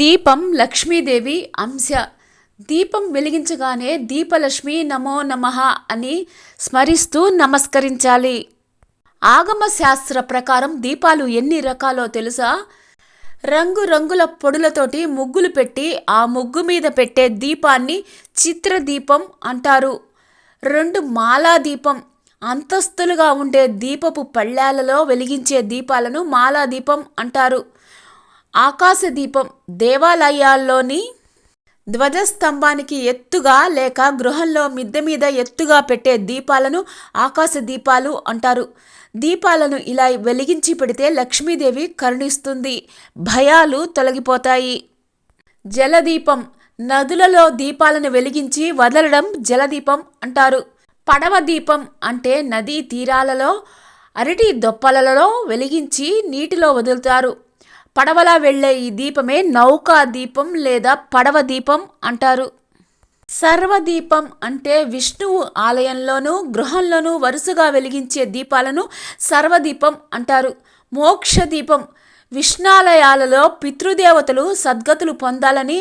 దీపం లక్ష్మీదేవి అంశ. దీపం వెలిగించగానే దీపలక్ష్మి నమో నమః అని స్మరిస్తూ నమస్కరించాలి. ఆగమ శాస్త్ర ప్రకారం దీపాలు ఎన్ని రకాలో తెలుసా? రంగురంగుల పొడులతోటి ముగ్గులు పెట్టి ఆ ముగ్గు మీద పెట్టే దీపాన్ని చిత్రదీపం అంటారు. రెండు మాలా దీపం. అంతస్తులుగా ఉండే దీపపు పళ్ళాలలో వెలిగించే దీపాలను మాలా దీపం అంటారు. ఆకాశ దీపం దేవాలయాల్లోని ధ్వజస్తంభానికి ఎత్తుగా లేక గృహంలో మిద్దె మీద ఎత్తుగా పెట్టే దీపాలను ఆకాశ దీపాలు అంటారు. దీపాలను ఇలా వెలిగించి పెడితే లక్ష్మీదేవి కరుణిస్తుంది. భయాలు తొలగిపోతాయి. జలదీపం నదులలో దీపాలను వెలిగించి వదలడం జలదీపం అంటారు. పడవ దీపం అంటే నదీ తీరాలలో అరటి దొప్పలలో వెలిగించి నీటిలో వదులుతారు. పడవలా వెళ్ళే ఈ దీపమే నౌకా దీపం లేదా పడవ దీపం అంటారు. సర్వదీపం అంటే విష్ణువు ఆలయంలోనూ గృహంలోనూ వరుసగా వెలిగించే దీపాలను సర్వదీపం అంటారు. మోక్ష దీపం విష్ణాలయాలలో పితృదేవతలు సద్గతులు పొందాలని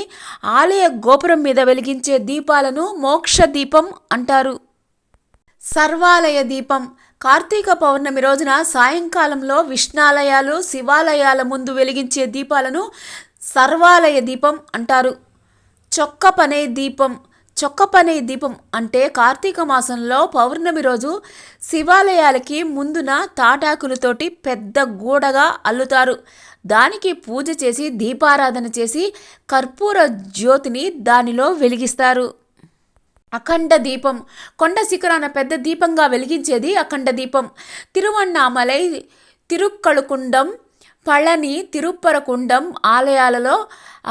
ఆలయ గోపురం మీద వెలిగించే దీపాలను మోక్ష దీపం అంటారు. సర్వాలయ దీపం కార్తీక పౌర్ణమి రోజున సాయంకాలంలో విష్ణాలయాలు శివాలయాల ముందు వెలిగించే దీపాలను సర్వాలయ దీపం అంటారు. చొక్కపనే దీపం చొక్కపనే దీపం అంటే కార్తీక మాసంలో పౌర్ణమి రోజు శివాలయాలకి ముందున తాటాకులతోటి పెద్ద గూడగా అల్లుతారు. దానికి పూజ చేసి దీపారాధన చేసి కర్పూర జ్యోతిని దానిలో వెలిగిస్తారు. అఖండ దీపం కొండ శిఖరాన పెద్ద దీపంగా వెలిగించేది అఖండ దీపం. తిరువన్నామలై తిరుక్కళుకుండం పళని తిరుప్పరకుండం ఆలయాలలో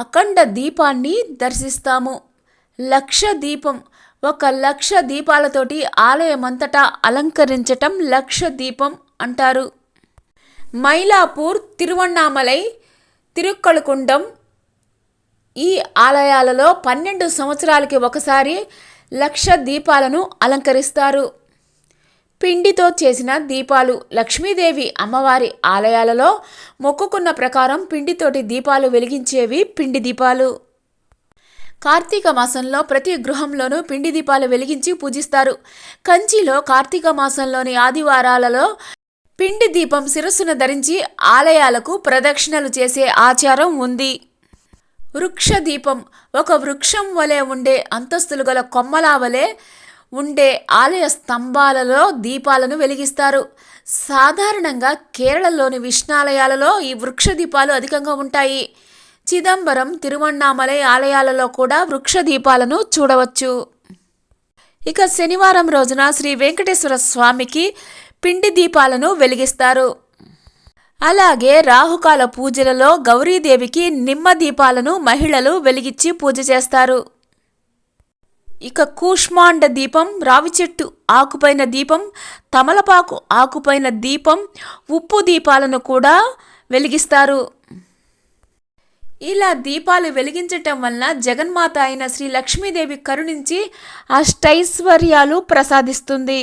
అఖండ దీపాన్ని దర్శిస్తాము. లక్ష దీపం ఒక లక్ష దీపాలతోటి ఆలయమంతటా అలంకరించటం లక్ష దీపం అంటారు. మైలాపూర్ తిరువన్నామలై తిరుక్కళుకుండం ఈ ఆలయాలలో పన్నెండు సంవత్సరాలకి ఒకసారి లక్ష దీపాలను అలంకరిస్తారు. పిండితో చేసిన దీపాలు లక్ష్మీదేవి అమ్మవారి ఆలయాలలో మొక్కుకున్న ప్రకారం పిండితోటి దీపాలు వెలిగించేవి పిండి దీపాలు. కార్తీక మాసంలో ప్రతి గృహంలోనూ పిండి దీపాలు వెలిగించి పూజిస్తారు. కంచిలో కార్తీక మాసంలోని ఆదివారాలలో పిండి దీపం శిరస్సును ధరించి ఆలయాలకు ప్రదక్షిణలు చేసే ఆచారం ఉంది. వృక్షదీపం. ఒక వృక్షం వలె ఉండే అంతస్తులు గల కొమ్మల వలె ఉండే ఆలయ స్తంభాలలో దీపాలను వెలిగిస్తారు. సాధారణంగా కేరళలోని విష్ణాలయాలలో ఈ వృక్ష దీపాలు అధికంగా ఉంటాయి. చిదంబరం తిరువణ్ణామలై ఆలయాలలో కూడా వృక్ష దీపాలను చూడవచ్చు. ఇక శనివారం రోజున శ్రీ వెంకటేశ్వర స్వామికి పిండి దీపాలను వెలిగిస్తారు. అలాగే రాహుకాల పూజలలో గౌరీదేవికి నిమ్మ దీపాలను మహిళలు వెలిగించి పూజ చేస్తారు. ఇక కూష్మాండ దీపం రావి చెట్టు ఆకుపైన దీపం తమలపాకు ఆకుపైన దీపం ఉప్పు దీపాలను కూడా వెలిగిస్తారు. ఇలా దీపాలు వెలిగించటం వలన జగన్మాత అయిన శ్రీ లక్ష్మీదేవి కరుణించి అష్టైశ్వర్యాలు ప్రసాదిస్తుంది.